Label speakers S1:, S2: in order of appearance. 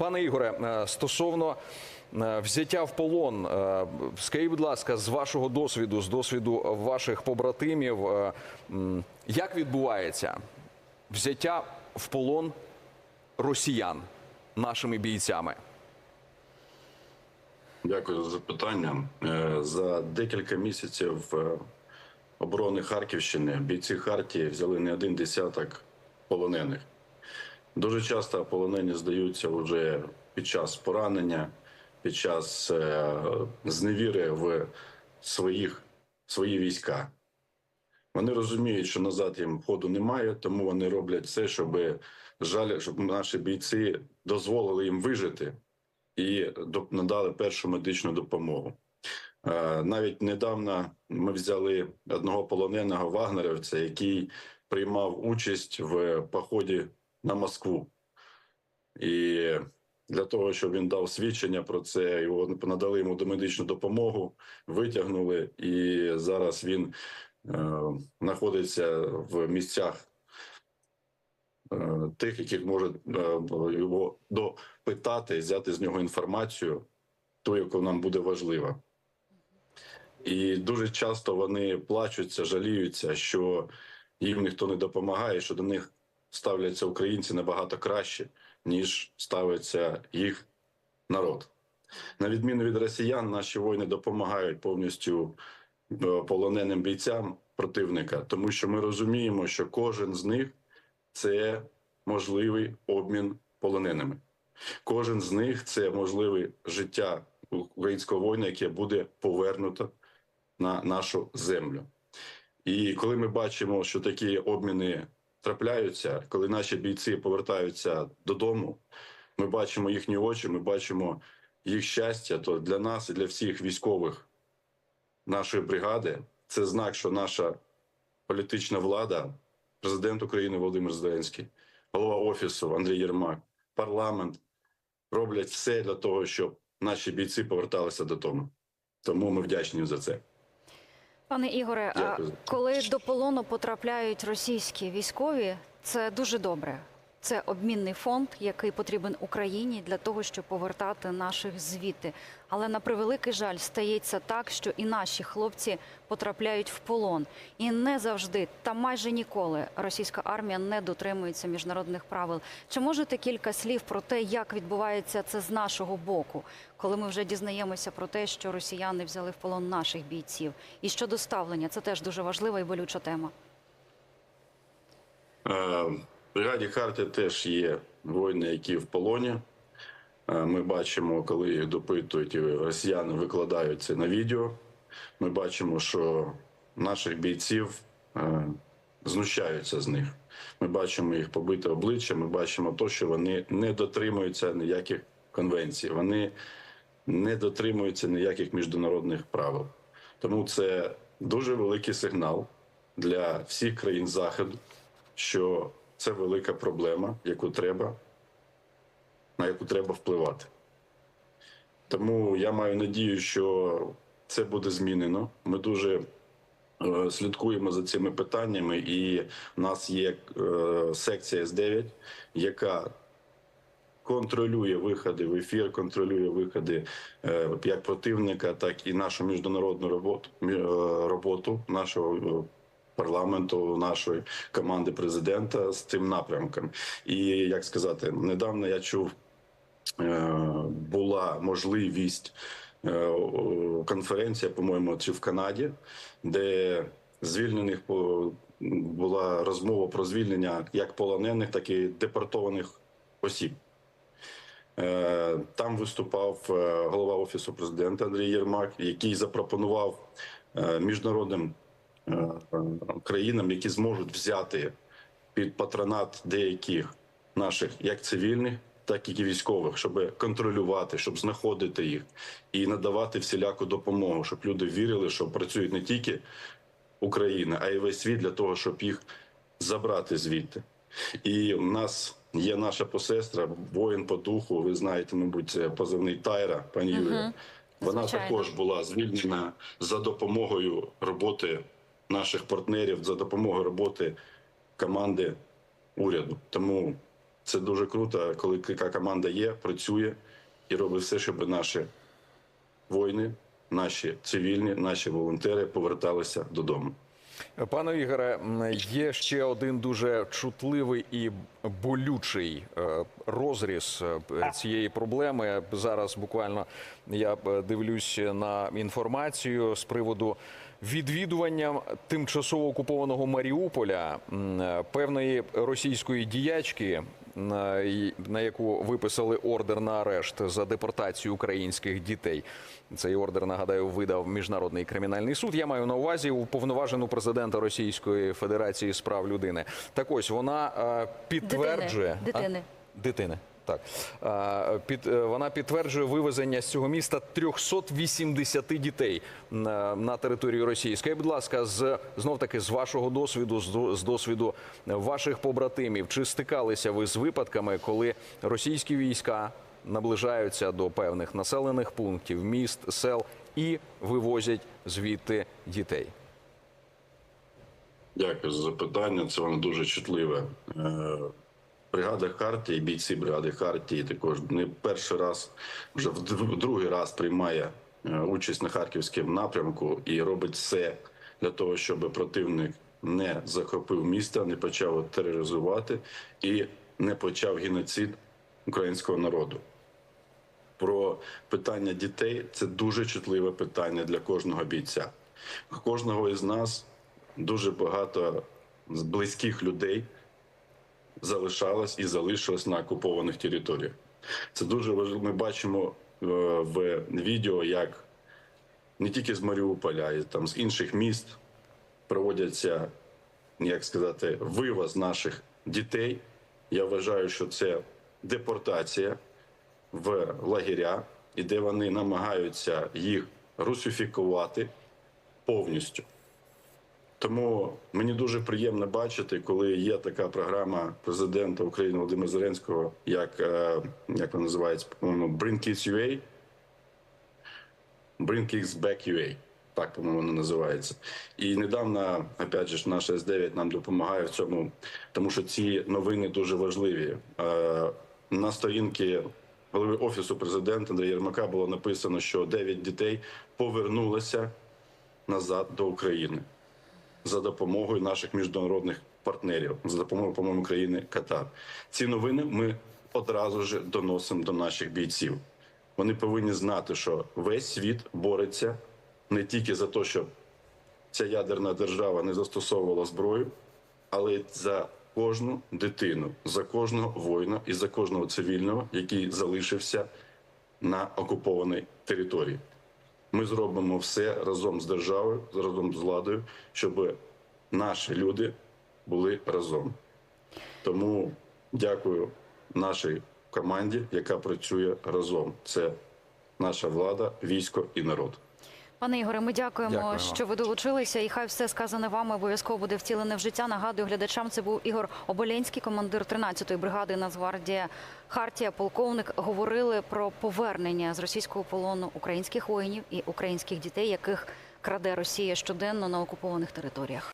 S1: Пане Ігоре, е, стосовно е, взяття в полон, е, скажіть, будь ласка, з вашого досвіду, з досвіду ваших побратимів, як відбувається взяття в полон росіян нашими бійцями?
S2: Дякую за запитання. За декілька місяців оборони Харківщини бійці Хартії взяли не один десяток полонених. Дуже часто полонені здаються вже під час поранення, під час е, зневіри в своїх, свої війська. Вони розуміють, що назад їм ходу немає, тому вони роблять все, щоб жаль, щоб наші бійці дозволили їм вижити і надали першу медичну допомогу. Е, Навіть недавно ми взяли одного полоненого вагнерівця, який приймав участь в поході на Москву. І для того, щоб він дав свідчення про це, його надали йому домедичну допомогу, витягнули, і зараз він е, знаходиться в місцях е, тих, яких можуть е, його допитати, взяти з нього інформацію, ту, яку нам буде важлива. І дуже часто вони плачуться, жаліються, що їм ніхто не допомагає, що до них ставляться українці набагато краще, ніж ставиться їх народ. На відміну від росіян, наші воїни допомагають повністю е, полоненим бійцям противника, тому що ми розуміємо, що кожен з них це можливий обмін полоненими. Кожен з них це можливе життя українського воїна, яке буде повернуто на нашу землю. І коли ми бачимо, що такі обміни трапляються, коли наші бійці повертаються додому, ми бачимо їхні очі, ми бачимо їх щастя, то для нас і для всіх військових нашої бригади це знак, що наша політична влада, президент України Володимир Зеленський, голова офісу Андрій Єрмак, парламент роблять все для того, щоб наші бійці поверталися додому. Тому ми вдячні за це.
S3: Пане Ігоре,
S2: Дякую.
S3: коли до полону потрапляють російські військові, це дуже добре. Це обмінний фонд, який потрібен Україні для того, щоб повертати наших звідти. Але на превеликий жаль стається так, що і наші хлопці потрапляють в полон. І не завжди, та майже ніколи, російська армія не дотримується міжнародних правил. Чи можете кілька слів про те, як відбувається це з нашого боку, коли ми вже дізнаємося про те, що росіяни взяли в полон наших бійців? І щодо ставлення, це теж дуже важлива і болюча тема.
S2: Е, бригаді Харти теж є воїни, які в полоні. Е, Ми бачимо, коли їх допитують, і росіяни викладають це на відео. Ми бачимо, що наших бійців е, знущаються з них. Ми бачимо їх побите обличчя. Ми бачимо те, що вони не дотримуються ніяких конвенцій. Вони не дотримуються ніяких міжнародних правил. Тому це дуже великий сигнал для всіх країн Заходу, що це велика проблема, яку треба, на яку треба впливати. Тому я маю надію, що це буде змінено. Ми дуже е, слідкуємо за цими питаннями, і в нас є е, секція С9, яка контролює виходи в ефір, контролює виходи е, як противника, так і нашу міжнародну роботу, роботу нашого парламенту, нашої команди президента з цим напрямком. І як сказати, недавно я чув, е, була можливість е, конференція, по-моєму, чи в Канаді, де звільнених по- була розмова про звільнення як полонених, так і депортованих осіб. Е, Там виступав голова офісу президента Андрій Єрмак, який запропонував міжнародним країнам, які зможуть взяти під патронат деяких наших як цивільних, так і військових, щоб контролювати, щоб знаходити їх і надавати всіляку допомогу, щоб люди вірили, що працюють не тільки Україна, а й весь світ для того, щоб їх забрати звідти. І в нас є наша посестра, воїн по духу. Ви знаєте, мабуть, це позивний Тайра, пані
S3: Мгм.
S2: Юлія. Вона
S3: Звичайно.
S2: також була звільнена за допомогою роботи наших партнерів, за допомогою роботи команди уряду. Тому Це дуже круто, коли така команда є, працює і робить все, щоб наші воїни, наші цивільні, наші волонтери поверталися додому.
S1: Пане Ігоре, є ще один дуже чутливий і болючий е, розріз е, цієї проблеми. Зараз буквально я е, дивлюсь на інформацію з приводу відвідування тимчасово окупованого Маріуполя певної російської діячки. На яку виписали ордер на арешт за депортацію українських дітей. Цей ордер нагадаю видав міжнародний кримінальний суд. Я маю на увазі уповноважену президента Російської Федерації з прав людини. Так ось вона е, підтверджує
S3: Дитини. Дитини.
S1: Так Е, під е, вона підтверджує вивезення з цього міста 380 дітей на, на територію Росії. Скажіть, будь ласка, з знов таки з вашого досвіду, з, з досвіду ваших побратимів, чи стикалися ви з випадками, коли російські війська наближаються до певних населених пунктів, міст, сел і вивозять звідти дітей?
S2: Дякую за запитання. Це воно дуже чутливе. Бригада Хартії, бійці бригади Хартії також не перший раз, вже в другий раз приймає е, участь на харківському напрямку і робить все для того, щоб противник не захопив міста, не почав тероризувати і не почав геноцид українського народу. Про питання дітей це дуже чутливе питання для кожного бійця. Кожного із нас дуже багато близьких людей залишалось і залишилось на окупованих територіях. Це дуже важливо. Ми бачимо е, в відео, як не тільки з Маріуполя, а й там з інших міст проводяться, як сказати, вивоз наших дітей. Я вважаю, що це депортація в лагеря, і де вони намагаються їх русифікувати повністю. Тому мені дуже приємно бачити, коли є така програма президента України Володимира Зеленського, як, е, як вона називається, по-моєму, Bring Kids UA. Bring Kids Back UA. Так, по-моєму, вона називається. І недавно, опять же, ж, наш С9 нам допомагає в цьому, тому що ці новини дуже важливі. Е, На сторінки голови офісу президента Андрія Єрмака було написано, що 9 дітей повернулися назад до України за допомогою наших міжнародних партнерів, за допомогою, по-моєму, країни Катар. Ці новини ми одразу ж доносимо до наших бійців. Вони повинні знати, що весь світ бореться не тільки за те, щоб ця ядерна держава не застосовувала зброю, але й за кожну дитину, за кожного воїна і за кожного цивільного, який залишився на окупованій території. Ми зробимо все разом з державою, разом з владою, щоб наші люди були разом. Тому дякую нашій команді, яка працює разом. Це наша влада, військо і народ.
S3: Пане Ігоре, ми дякуємо,
S1: Дякуємо.
S3: що ви долучилися. І хай все сказане вами обов'язково буде втілене в життя. Нагадую глядачам, це був Ігор Оболенський, командир 13-ї бригади Нацгвардія Хартія, полковник. Говорили про повернення з російського полону українських воїнів і українських дітей, яких краде Росія щоденно на окупованих територіях.